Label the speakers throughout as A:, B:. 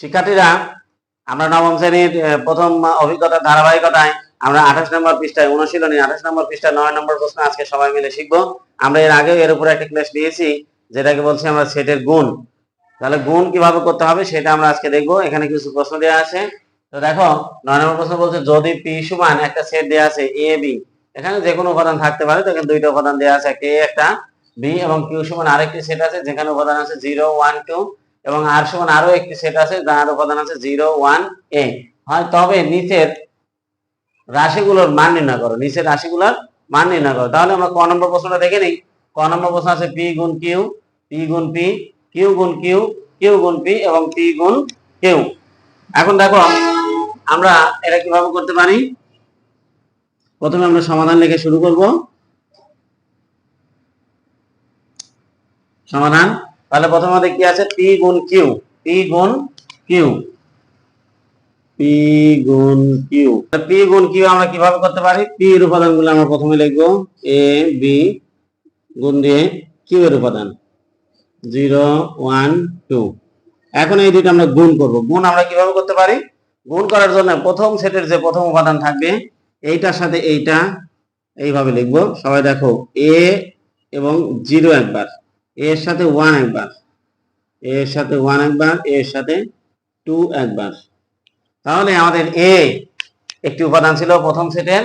A: শিক্ষার্থীরা আমরা নবম শ্রেণীর প্রথম অভিজ্ঞতা ধারাবাহিকতায় আমরা আঠাশ নম্বর পৃষ্ঠায় অনুশীলনী আঠাশ নম্বর পৃষ্ঠায় নয় নম্বর প্রশ্ন আজকে সবাই মিলে শিখব আমরা এর আগেও এর উপরে একটা ক্লাস নিয়েছি যেটাকে বলছি আমরা সেটের গুণ তাহলে গুণ কিভাবে করতে হবে সেটা আমরা আজকে দেখব এখানে কিছু প্রশ্ন দেওয়া আছে তো দেখো নয় নম্বর প্রশ্ন বলছে যদি পি সমান একটা সেট দেওয়া আছে এ বি এখানে যে কোনো উপাদান থাকতে পারে তো এখানে দুইটা উপাদান দেওয়া আছে একটা এ একটা বি এবং কিউ সমান আরেকটি সেট আছে যেখানে উপাদান আছে জিরো ওয়ান টু এবং আর সমান আরো একটি সেট আছে যার উপাদান আছে জিরো ওয়ান এ হয় তবে নিচের রাশিগুলোর মান নির্ণয় করো নিচের রাশিগুলোর মান নির্ণয় করো তাহলে আমরা ক নম্বর প্রশ্নটা দেখে নিই ক নম্বর প্রশ্ন আছে পি গুণ কিউ পি গুণ পি কিউ গুণ কিউ কিউ গুণ পি এবং পি গুণ কিউ এখন দেখো আমরা এটা কিভাবে করতে পারি প্রথমে আমরা সমাধান লিখে শুরু করব সমাধান তাহলে প্রথমে কি আছে পি গুণ কিউ পি গুণ কিউ পি গুণ কিউ পি গুণ কিউ আমরা কিভাবে করতে পারি পি এর উপাদানগুলো আমরা প্রথমে লিখবো এ বি গুণ দিয়ে কিউ এর উপাদান জিরো ওয়ান টু এখন এই দুটো আমরা গুণ করব গুণ আমরা কিভাবে করতে পারি গুণ করার জন্য প্রথম সেটের যে প্রথম উপাদান থাকবে এইটার সাথে এইটা এইভাবে লিখবো সবাই দেখো এ এবং জিরো একবার এর সাথে ওয়ান একবার এর সাথে ওয়ান একবার এর সাথে টু একবার তাহলে আমাদের এ একটি উপাদান ছিল প্রথম সেটের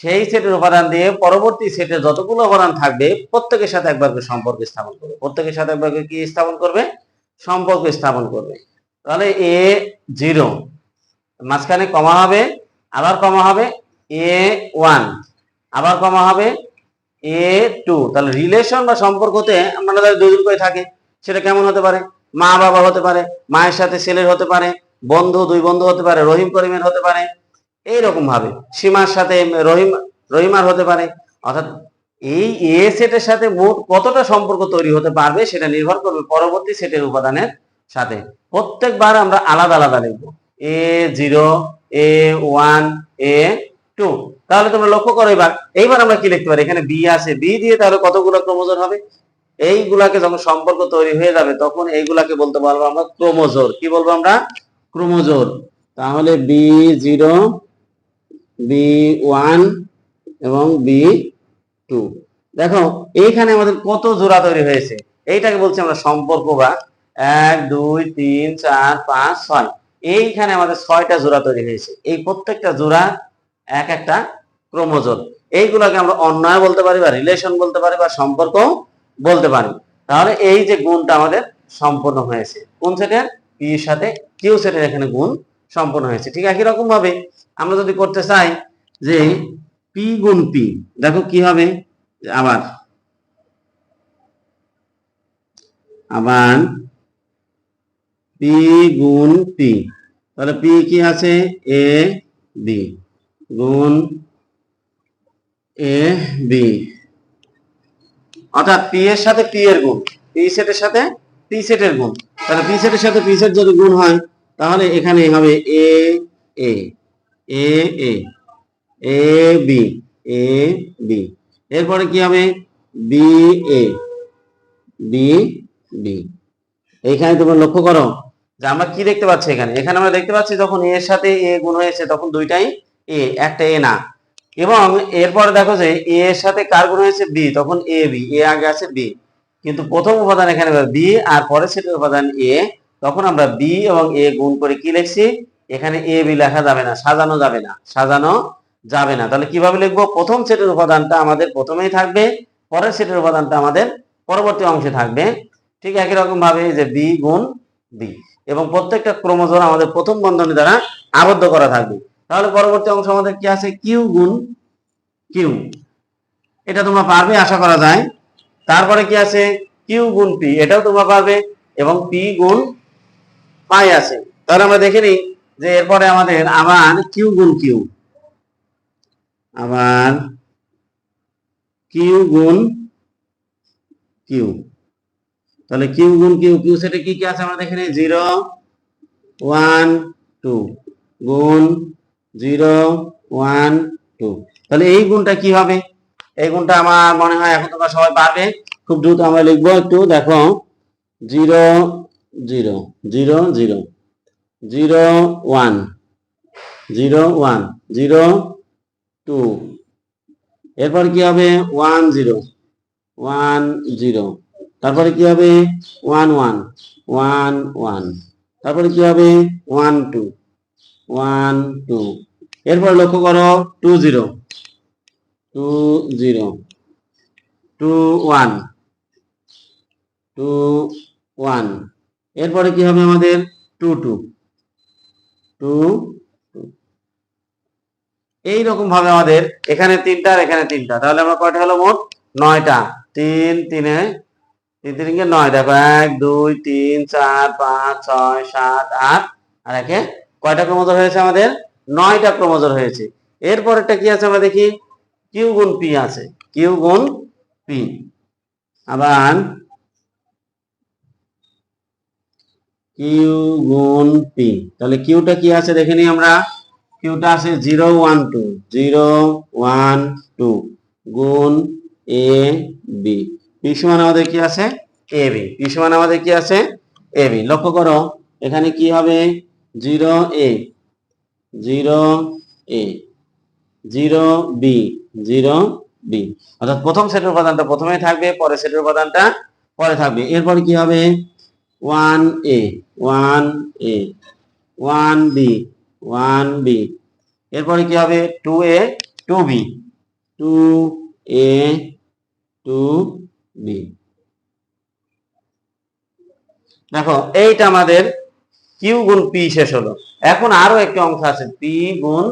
A: সেই সেটের উপাদান দিয়ে পরবর্তী সেটের যতগুলো উপাদান থাকবে প্রত্যেকের সাথে একবার করে সম্পর্ক স্থাপন করবে প্রত্যেকের সাথে একবার কি স্থাপন করবে সম্পর্ক স্থাপন করবে তাহলে এ জিরো মাঝখানে কমা হবে আবার কমা হবে এ ওয়ান আবার কমা হবে এ টু তাহলে রিলেশন বা সম্পর্কতে আমরা দুজন করে থাকে সেটা কেমন হতে পারে মা বাবা হতে পারে মায়ের সাথে ছেলের হতে পারে বন্ধু দুই বন্ধু হতে পারে রহিম করিমের হতে পারে রকম ভাবে সীমার সাথে রহিম রহিমার হতে পারে অর্থাৎ এই এ সেটের সাথে মোট কতটা সম্পর্ক তৈরি হতে পারবে সেটা নির্ভর করবে পরবর্তী সেটের উপাদানের সাথে প্রত্যেকবার আমরা আলাদা আলাদা লিখব A zero A one A two তাহলে তোমরা লক্ষ্য করো এবার এইবার আমরা কি লিখতে পারি এখানে বি আছে বি দিয়ে তাহলে কতগুলো ক্রোমোজোর হবে এইগুলাকে যখন সম্পর্ক তৈরি হয়ে যাবে তখন এইগুলাকে বলতে পারবো আমরা ক্রোমোজোর কি বলবো আমরা ক্রোমোজোর তাহলে বি জিরো বি ওয়ান এবং বি টু দেখো এইখানে আমাদের কত জোড়া তৈরি হয়েছে এইটাকে বলছি আমরা সম্পর্ক বা এক দুই তিন চার পাঁচ ছয় এইখানে আমাদের ছয়টা জোড়া তৈরি হয়েছে এই প্রত্যেকটা জোড়া এক একটা ক্রোমোজোম এইগুলোকে আমরা অন্যায় বলতে পারি বা রিলেশন বলতে পারি বা সম্পর্ক বলতে পারি তাহলে এই যে গুণটা আমাদের সম্পন্ন হয়েছে কোন সেটের এর সাথে কিউ সেটের এখানে গুণ সম্পন্ন হয়েছে ঠিক একই রকম ভাবে আমরা যদি করতে চাই যে পি গুণ পি দেখো কি হবে আবার আবার পি গুণ পি তাহলে পি কি আছে এ বি গুণ এ বি অর্থাৎ পি এর সাথে পি এর গুণ পি সেটের সাথে পি সেটের গুণ তাহলে পি সেটের সাথে পি সেট যদি গুণ হয় তাহলে এখানে হবে এ এ এ এ এ বি এ বি এরপরে কি হবে বি এ বি বি এখানে তোমরা লক্ষ্য করো যে আমরা কি দেখতে পাচ্ছি এখানে এখানে আমরা দেখতে পাচ্ছি যখন এর সাথে এ গুণ হয়েছে তখন দুইটাই এ একটা এ না এবং এরপর দেখো যে এ এর সাথে কার গুণ হয়েছে বি তখন এ বি এ আগে আছে বি কিন্তু প্রথম উপাদান এখানে বি আর পরে সেটা উপাদান এ তখন আমরা বি এবং এ গুণ করে কি লিখছি এখানে এ বি লেখা যাবে না সাজানো যাবে না সাজানো যাবে না তাহলে কিভাবে লিখবো প্রথম সেটের উপাদানটা আমাদের প্রথমেই থাকবে পরের সেটের উপাদানটা আমাদের পরবর্তী অংশে থাকবে ঠিক একই রকম ভাবে যে বি গুণ বি এবং প্রত্যেকটা ক্রমজোড় আমাদের প্রথম বন্ধনী দ্বারা আবদ্ধ করা থাকবে তাহলে পরবর্তী অংশ আমাদের কি আছে কিউ গুণ কিউ এটা তোমরা পারবে আশা করা যায় তারপরে কি আছে কিউ গুণ পি এটাও তোমরা পারবে এবং পি গুণ পাই আছে তাহলে আমরা দেখে নিই যে এরপরে আমাদের আবার কিউ গুণ কিউ আবার কিউ গুণ কিউ তাহলে কিউ গুণ কিউ কিউ সেটা কি কি আছে আমরা দেখে নিই জিরো ওয়ান টু গুণ জিরো ওয়ান টু তাহলে এই গুণটা কি হবে এই গুণটা আমার মনে হয় এখন তোমরা সবাই পারবে খুব দ্রুত আমরা লিখবো একটু দেখো zero zero zero zero zero one zero one zero two এরপর কি হবে ওয়ান জিরো ওয়ান জিরো তারপরে কি হবে ওয়ান ওয়ান ওয়ান ওয়ান তারপরে কি হবে ওয়ান টু ওয়ান টু এরপরে লক্ষ্য করো two zero two zero two one two one এরপরে কি হবে আমাদের টু টু টু এইরকম ভাবে আমাদের এখানে তিনটা আর এখানে তিনটা তাহলে আমরা কয়টা হলো মোট নয়টা তিন তিনে তিন তিনকে নয় দেখো এক দুই তিন চার পাঁচ ছয় সাত আট আর একে কয়টা ক্রোমোজোর হয়েছে আমাদের নয়টা ক্রোমোজোর হয়েছে এরপরটা কি আছে আমরা দেখি কিউ গুণ পি আছে কিউ গুণ পি আবার কিউ গুণ পি তাহলে কিউটা কি আছে দেখে নিই আমরা কিউটা আছে zero one two zero one two গুণ এ বি পি সমান আমাদের কি আছে এ বি পি সমান আমাদের কি আছে এ বি লক্ষ্য করো এখানে কি হবে zero A zero A zero B zero B অর্থাৎ প্রথম সেটের উপাদানটা প্রথমে থাকবে পরের সেটের উপাদানটা পরে থাকবে এরপর কি হবে one A one A one B one B এরপরে কি হবে two A two B two A two B দেখো এইটা আমাদের কিউ গুণ পি শেষ হলো এখন আরো একটি অংশ আছে পি গুণ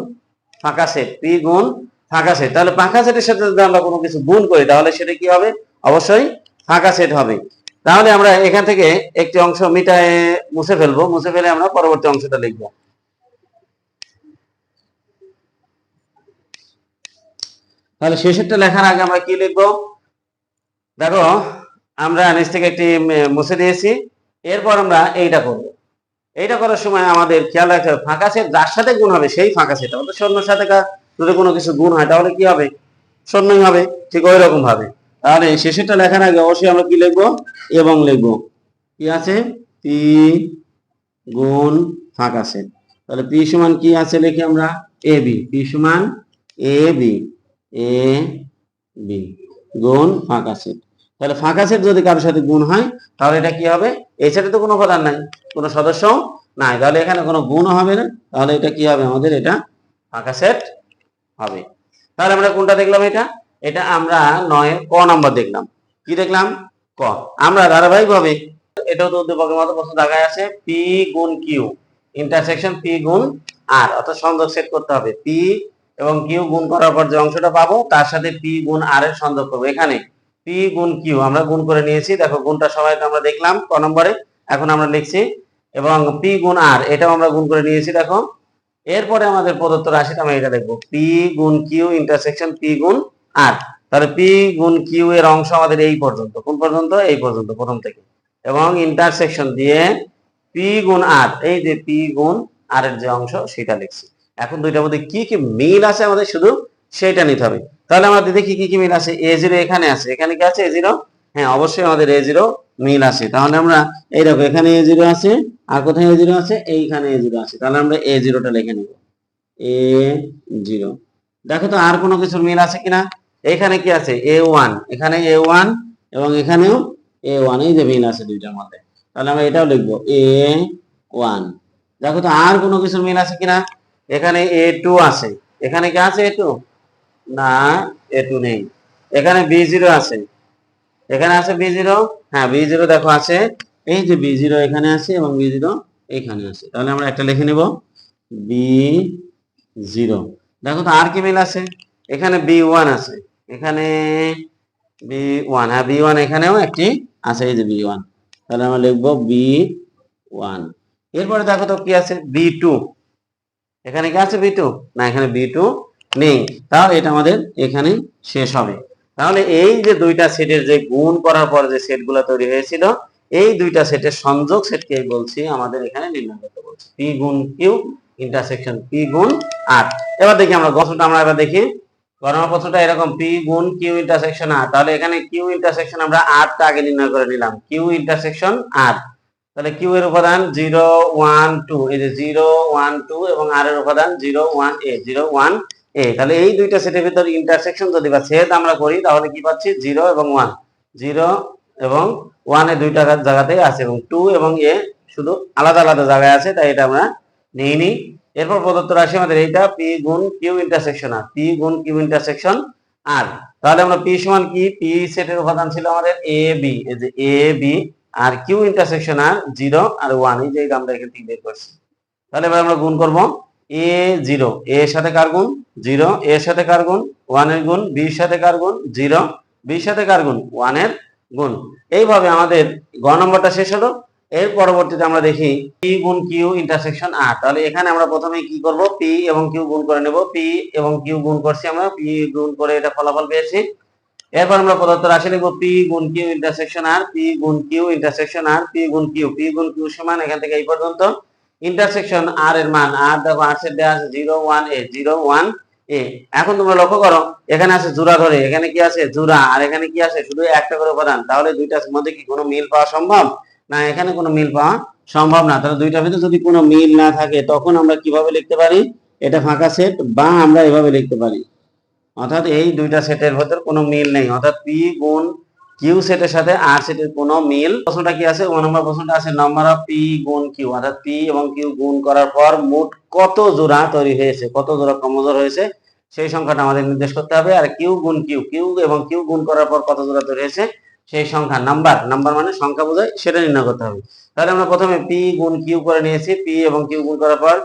A: ফাঁকা সেট পি গুণ ফাঁকা সেট তাহলে ফাঁকা সেটের সাথে যদি আমরা কোনো কিছু গুণ করি তাহলে সেটা কি হবে অবশ্যই ফাঁকা সেট হবে তাহলে আমরা এখান থেকে একটি অংশ মিটায় মুছে ফেলবো মুছে ফেলে আমরা পরবর্তী অংশটা লিখবো তাহলে শেষেরটা লেখার আগে আমরা কি লিখবো দেখো আমরা নিচ থেকে একটি মুছে দিয়েছি এরপর আমরা এইটা করবো এটা করার সময় আমাদের খেয়াল রাখতে হবে ফাঁকা সেট যার সাথে গুণ হবে সেই ফাঁকা সেট আমাদের সৈন্যর সাথে যদি কোনো কিছু গুণ হয় তাহলে কি হবে সৈন্যই হবে ঠিক ওই রকম ভাবে তাহলে শেষেরটা লেখার আগে অবশ্যই আমরা কি লিখবো এবং লিখবো কি আছে পি গুণ ফাঁকা সেট তাহলে পি সমান কি আছে লিখি আমরা এ বি পি সমান এ বি এ বি গুণ ফাঁকা সেট তাহলে ফাঁকা সেট যদি কারোর সাথে গুণ হয় তাহলে এটা কি হবে এই সেটে তো কোনো উপাদান নাই কোনো সদস্য নাই তাহলে এখানে কোনো গুণ হবে না তাহলে এটা কি হবে আমাদের এটা ফাঁকা সেট হবে তাহলে আমরা কোনটা দেখলাম এটা এটা আমরা নয় ক নাম্বার দেখলাম কি দেখলাম ক আমরা ধারাবাহিকভাবে এটাও তো উদ্যোগের মতো প্রশ্ন দেখায় আছে পি গুণ কিউ ইন্টারসেকশন পি গুণ আর অর্থাৎ সংযোগ সেট করতে হবে পি এবং কিউ গুণ করার পর যে অংশটা পাবো তার সাথে পি গুণ আর এর সংযোগ করবো এখানে পি গুণ কিউ আমরা গুণ করে নিয়েছি দেখো গুণটা সবাইকে আমরা দেখলাম ক নম্বরে এখন আমরা লিখছি এবং পি গুণ আর এটাও আমরা গুণ করে নিয়েছি দেখো এরপরে আমাদের প্রদত্ত রাশিটা আমরা এটা দেখবো পি গুণ কিউ ইন্টারসেকশন পি গুণ আর তাহলে পি গুণ কিউ এর অংশ আমাদের এই পর্যন্ত কোন পর্যন্ত এই পর্যন্ত প্রথম থেকে এবং ইন্টারসেকশন দিয়ে পি গুণ আর এই যে পি গুণ আর এর যে অংশ সেটা লিখছি এখন দুইটার মধ্যে কি কি মিল আছে আমাদের শুধু সেটা নিতে হবে তাহলে আমাদের দেখি কি কি মিল আছে এ জিরো এখানে আছে এখানে কি আছে এ জিরো হ্যাঁ অবশ্যই আমাদের এ জিরো মিল আছে তাহলে আমরা এই দেখো এখানে এ জিরো আছে আর কোথায় এ জিরো আছে এইখানে এ জিরো আছে তাহলে আমরা এ জিরোটা লিখে নেব এ জিরো দেখো তো আর কোনো কিছুর মিল আছে কিনা এখানে কি আছে এ ওয়ান এখানে এ ওয়ান এবং এখানেও এ ওয়ান এই যে মিল আছে দুইটার মধ্যে তাহলে আমরা এটাও লিখবো এ ওয়ান দেখো তো আর কোনো কিছুর মিল আছে কিনা এখানে এ টু আছে এখানে কি আছে এ টু না এ টু নেই এখানে বি জিরো আছে এখানে আছে বি জিরো হ্যাঁ বি জিরো দেখো আছে এই যে বি জিরো এখানে আছে এবং বি জিরো এখানে আছে তাহলে আমরা একটা লিখে নেব বি জিরো দেখো তো আর কি মিল আছে এখানে বি ওয়ান আছে এখানে বি ওয়ান হ্যাঁ বি ওয়ান এখানেও একটি আছে এই যে বি ওয়ান তাহলে আমরা লিখবো বি ওয়ান এরপরে দেখো তো কি আছে বি টু এখানে কি আছে বি টু না এখানে বি টু নেই তাহলে এটা আমাদের এখানে শেষ হবে তাহলে এই যে দুইটা সেটের যে গুণ করার পর যে সেট সেটগুলো তৈরি হয়েছিল এই দুইটা সেটের সংযোগ সেটকে বলছি আমাদের এখানে নির্ণয় করতে বলছি পি গুণ কিউ ইন্টারসেকশন পি গুণ আর এবার দেখি আমরা গঠনটা আমরা এবার দেখি গণনা প্রশ্নটা এরকম পি গুণ কিউ ইন্টারসেকশন আর তাহলে এখানে কিউ ইন্টারসেকশন আমরা আরটা আগে নির্ণয় করে নিলাম কিউ ইন্টারসেকশন আর তাহলে কিউ এর উপাদান জিরো ওয়ান টু এই যে জিরো ওয়ান টু এবং আর এর উপাদান zero one A zero one A তাহলে এই দুইটা সেটের ভিতর ইন্টারসেকশন যদি বা ছেদ আমরা করি তাহলে কি পাচ্ছি জিরো এবং ওয়ান জিরো এবং ওয়ানে দুইটা জায়গাতেই আছে এবং টু এবং এ শুধু আলাদা আলাদা জায়গায় আছে তাই এটা আমরা নিই নি এরপর প্রদত্ত রাশি আমাদের এইটা পি গুণ কিউ ইন্টারসেকশন আর পি গুণ কিউ ইন্টারসেকশন আর তাহলে আমরা পি সমান কি পি সেটের উপাদান ছিল আমাদের এ বি এই যে এ বি আর কিউ ইন্টারসেকশন আর জিরো আর ওয়ান এই যে আমরা এখান থেকে বের করছি তাহলে এবার আমরা গুণ করবো এ জিরো এ এর সাথে কার জিরো এ এর সাথে কার গুণ ওয়ানের গুণ বির সাথে কার জিরো বির সাথে কার গুণ ওয়ানের গুণ এইভাবে আমাদের গ নম্বরটা শেষ হলো এর পরবর্তীতে আমরা দেখি পি গুণ কিউ ইন্টারসেকশন আর তাহলে এখানে আমরা প্রথমে কি করব পি এবং কিউ গুণ করে নেব পি এবং কিউ গুণ করছি আমরা পি গুণ করে এটা ফলাফল পেয়েছি এরপর আমরা প্রদত্ত রাশি লিখব পি গুণ কিউ ইন্টারসেকশন আর পি গুণ কিউ ইন্টারসেকশন আর পি গুণ কিউ পি গুণ কিউ সমান এখান থেকে এই পর্যন্ত ইন্টারসেকশন আর এর মান আর দেখো আর সেট দেওয়া আছে zero one A zero one A এখন তোমরা লক্ষ্য করো এখানে আছে জুরা ধরে এখানে কি আছে জুরা আর এখানে কি আছে শুধু একটা করে উপাদান তাহলে দুইটার মধ্যে কি কোনো মিল পাওয়া সম্ভব না এখানে কোনো মিল পাওয়া সম্ভব না তাহলে দুইটার ভিতরে যদি কোনো মিল না থাকে তখন আমরা কিভাবে লিখতে পারি এটা ফাঁকা সেট বা আমরা এভাবে লিখতে পারি অর্থাৎ এই দুইটা সেটের ভেতর কোনো মিল নেই অর্থাৎ পি গুণ কিউ সেটের সাথে আর সেটের কোনো মিল প্রশ্নটা কি আছে নম্বর প্রশ্নটা আছে নাম্বার অফ পি গুণ কিউ অর্থাৎ পি এবং কিউ গুণ করার পর মোট কত জোড়া তৈরি হয়েছে কত জোড়া হয়েছে সেই সংখ্যাটা আমাদের নির্দেশ করতে হবে আর কিউ গুণ কিউ কিউ এবং কিউ গুণ করার পর কত জোড়া তৈরি হয়েছে সেই সংখ্যা নাম্বার নাম্বার মানে সংখ্যা বোঝায় সেটা নির্ণয় করতে হবে তাহলে আমরা প্রথমে পি গুণ কিউ করে নিয়েছি পি এবং কিউ গুণ করার পর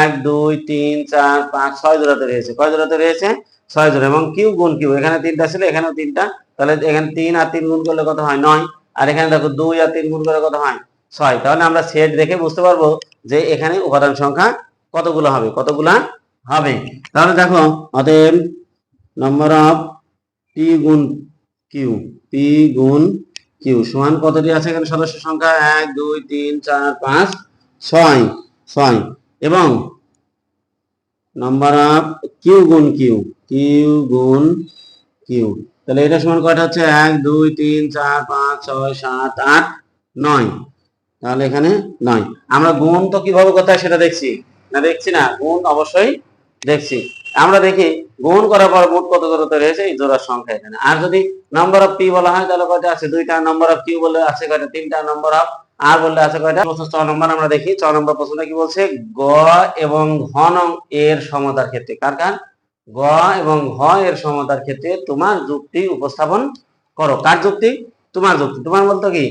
A: এক দুই তিন চার পাঁচ ছয় জোড়া তৈরি হয়েছে কয় জোড়া তৈরি হয়েছে ছয় জোড়া এবং কিউ গুণ কিউ এখানে তিনটা ছিল এখানেও তিনটা তাহলে এখানে তিন আর তিন গুণ করলে কত হয় নয় আর এখানে দেখো দুই আর তিন গুণ করলে কত হয় ছয় তাহলে আমরা সেট দেখে বুঝতে পারবো যে এখানে উপাদান সংখ্যা কতগুলো হবে কতগুলা হবে তাহলে দেখো অতএব নম্বর অফ পি গুণ কিউ পি গুণ কিউ সমান কতটি আছে এখানে সদস্য সংখ্যা এক দুই তিন চার পাঁচ ছয় ছয় এবং নম্বর অফ কিউ গুণ কিউ কিউ গুণ কিউ তাহলে এটা সমান কয়টা হচ্ছে এক দুই তিন চার পাঁচ ছয় সাত আট নয় তাহলে এখানে নয় আমরা গুণ তো কিভাবে কোথায় সেটা দেখছি না দেখছি না গুণ অবশ্যই দেখছি আমরা দেখি গুণ করার পর মোট কত দূরত্ব রয়েছে এই জোড়ার সংখ্যা এখানে আর যদি নম্বর অফ পি বলা হয় তাহলে কয়টা আছে দুইটা নম্বর অফ কিউ বলে আছে কয়টা তিনটা নম্বর অফ আর বললে আছে কয়টা ছ নম্বর আমরা দেখি ছ নম্বর প্রশ্নটা কি বলছে গ এবং ঘন এর সমতার ক্ষেত্রে কার কার গ এবং হ এর সমতার ক্ষেত্রে তোমার যুক্তি উপস্থাপন করো কার যুক্তি তোমার যুক্তি তোমার বলতো কি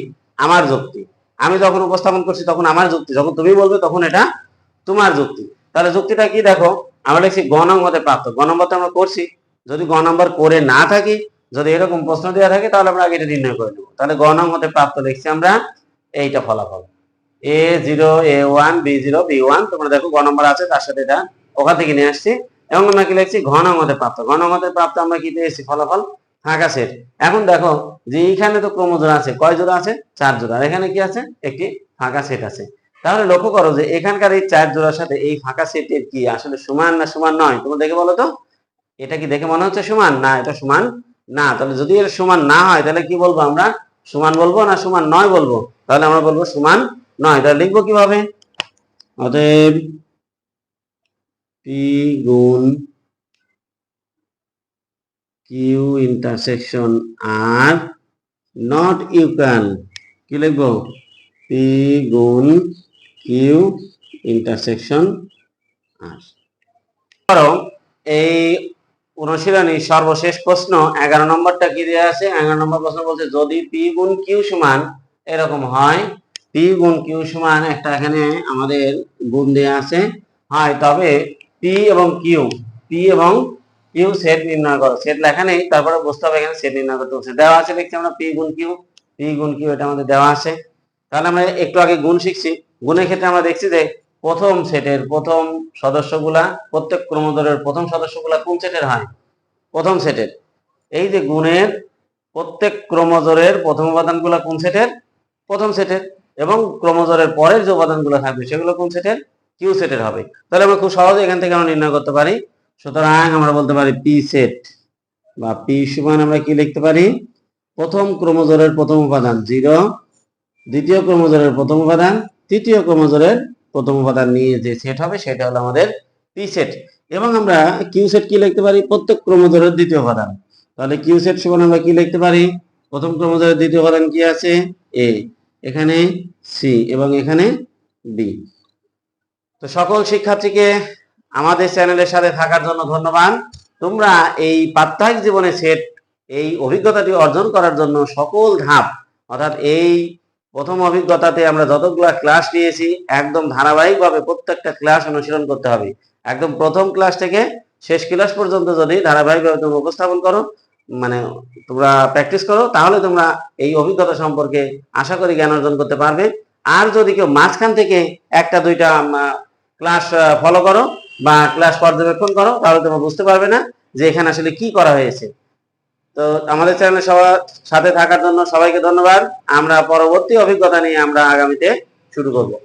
A: আমার যুক্তি আমি যখন উপস্থাপন করছি তখন আমার যুক্তি যখন তুমি বলবে তখন এটা তোমার যুক্তি তাহলে যুক্তিটা কি দেখো আমরা দেখছি গ নম্বরে প্রাপ্ত গ নম্বর তো আমরা করছি যদি গ নম্বর করে না থাকি যদি এরকম প্রশ্ন দেওয়া থাকে তাহলে আমরা আগে এটা নির্ণয় করে নেব তাহলে গ নং প্রাপ্ত দেখছি আমরা এইটা ফলাফল A zero A one B zero B one তোমরা দেখো গ নম্বর আছে তার সাথে এটা ওখান থেকে নিয়ে আসছি এবং আমরা কি লিখছি ঘন মতে প্রাপ্ত ঘন মতে প্রাপ্ত আমরা কি পেয়েছি ফলাফল আকাশের এখন দেখো যে এইখানে তো ক্রম জোড়া আছে কয় জোড়া আছে চার জোড়া আর এখানে কি আছে একটি ফাঁকা সেট আছে তাহলে লক্ষ্য করো যে এখানকার এই চার জোড়ার সাথে এই ফাঁকা সেটের কি আসলে সমান না সমান নয় তোমরা দেখে বলো তো এটা কি দেখে মনে হচ্ছে সমান না এটা সমান না তাহলে যদি এর সমান না হয় তাহলে কি বলবো আমরা সমান বলবো না সমান নয় বলবো তাহলে আমরা বলবো সমান নয় তাহলে লিখবো কিভাবে অতএব পি গুণ Q intersection R not equal কি লিখব পি গুণ কিউ ইন্টারসেকশন আর ধরো এই অনুশীলনী সর্বশেষ প্রশ্ন এগারো নম্বরটা কি দেওয়া আছে এগারো নম্বর প্রশ্ন বলছে যদি পি গুণ কিউ সমান এরকম হয় পি গুণ কিউ সমান একটা এখানে আমাদের গুণ দেওয়া আছে হয় তবে পি এবং কিউ পি এবং কিউ সেট নির্ণয় করো সেট লেখা নেই তারপরে বুঝতে হবে এখানে সেট নির্ণয় করতে বলছে দেওয়া আছে দেখছি আমরা পি গুণ কিউ পি গুণ কিউ এটা আমাদের দেওয়া আছে তাহলে আমরা একটু আগে গুণ শিখছি গুণের ক্ষেত্রে আমরা দেখছি যে প্রথম সেটের প্রথম সদস্যগুলা প্রত্যেক ক্রমদরের প্রথম সদস্যগুলা কোন সেটের হয় প্রথম সেটের এই যে গুণের প্রত্যেক ক্রমজোরের প্রথম উপাদানগুলো কোন সেটের প্রথম সেটের এবং ক্রমজোরের পরের যে উপাদানগুলো থাকবে সেগুলো কোন সেটের কিউ সেটের হবে তাহলে আমরা খুব সহজে এখান থেকে আমরা নির্ণয় করতে পারি সুতরাং আমরা বলতে পারি পি সেট বা পি সমান আমরা কি লিখতে পারি প্রথম ক্রমজোরের প্রথম উপাদান জিরো দ্বিতীয় ক্রমজোরের প্রথম উপাদান তৃতীয় ক্রমজোরের প্রথম উপাদান নিয়ে যে সেট হবে সেটা হলো আমাদের পি সেট এবং আমরা কিউ সেট কি লিখতে পারি প্রত্যেক ক্রমজোরের দ্বিতীয় উপাদান তাহলে কিউ সেট সমান আমরা কি লিখতে পারি প্রথম ক্রমজোরের দ্বিতীয় উপাদান কি আছে এ এখানে সি এবং এখানে বি তো সকল শিক্ষার্থীকে আমাদের চ্যানেলের সাথে থাকার জন্য ধন্যবাদ তোমরা এই প্রাত্যহিক জীবনে সেট এই অভিজ্ঞতাটি অর্জন করার জন্য সকল ধাপ অর্থাৎ এই প্রথম অভিজ্ঞতাতে আমরা যতগুলো ক্লাস নিয়েছি একদম ধারাবাহিকভাবে প্রত্যেকটা ক্লাস অনুশীলন করতে হবে একদম প্রথম ক্লাস থেকে শেষ ক্লাস পর্যন্ত যদি ধারাবাহিকভাবে তুমি উপস্থাপন করো মানে তোমরা প্র্যাকটিস করো তাহলে তোমরা এই অভিজ্ঞতা সম্পর্কে আশা করি জ্ঞান অর্জন করতে পারবে আর যদি কেউ মাঝখান থেকে একটা দুইটা ক্লাস ফলো করো বা ক্লাস পর্যবেক্ষণ করো তাহলে তোমরা বুঝতে পারবে না যে এখানে আসলে কি করা হয়েছে তো আমাদের চ্যানেলে সবার সাথে থাকার জন্য সবাইকে ধন্যবাদ আমরা পরবর্তী অভিজ্ঞতা নিয়ে আমরা আগামীতে শুরু করবো